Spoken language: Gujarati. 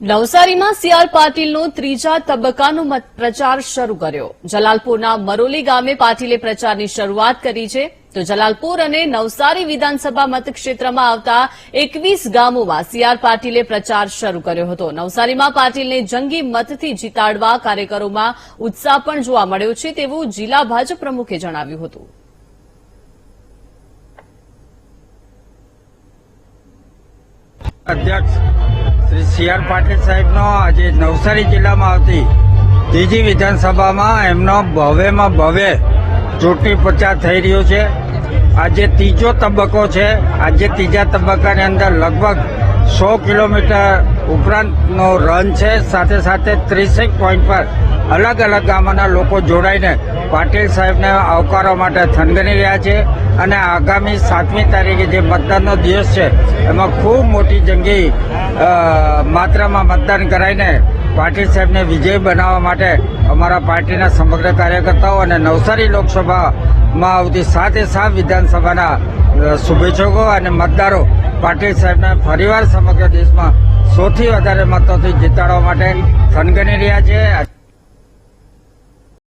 નવસારીમાં સીઆર પાટીલનો ત્રીજા તબક્કાનો પ્રચાર શરૂ કર્યો. જલાલપુરના મરોલી ગામે પાટીલે પ્રચારની શરૂઆત કરી છે. તો જલાલપુર અને નવસારી વિધાનસભા મતક્ષેત્રમાં આવતા એકવીસ ગામોમાં સીઆર પાટીલે પ્રચાર શરૂ કર્યો હતો. નવસારીમાં પાટીલને જંગી મતથી જીતાડવા કાર્યકરોમાં ઉત્સાહ પણ જોવા મળ્યો છે તેવું જિલ્લા ભાજપ પ્રમુખે જણાવ્યું હતું. અધ્યક્ષ સી આર પાટીલ સાહેબનો આજે નવસારી જિલ્લામાં આવતી ત્રીજી વિધાનસભામાં એમનો ભવ્યમાં ભવ્ય ચૂંટણી પ્રચાર થઈ રહ્યો છે. આજે ત્રીજો તબક્કો છે. આજે ત્રીજા તબક્કાની અંદર લગભગ સો કિલોમીટર ઉપરાંતનો રન છે, સાથે સાથે ત્રીસેક પોઈન્ટ પર અલગ અલગ ગામોના લોકો જોડાઈને પાટીલ સાહેબને આવકારવા માટે થનગની રહ્યા છે અને આગામી સાતમી તારીખે જે મતદાનનો દિવસ છે, એમાં ખૂબ મોટી જંગી માત્રામાં મતદાન કરાઈને પાટીલ સાહેબને વિજય બનાવવા માટે અમારા પાર્ટીના સમગ્ર કાર્યકર્તાઓ અને નવસારી લોકસભામાં આવતી સાતે સાત વિધાનસભાના શુભેચ્છકો અને મતદારો પાટીલ સાહેબને ફરીવાર સમગ્ર દેશમાં સૌથી વધારે મતોથી જીતાડવા માટે સનગની રહ્યા છે.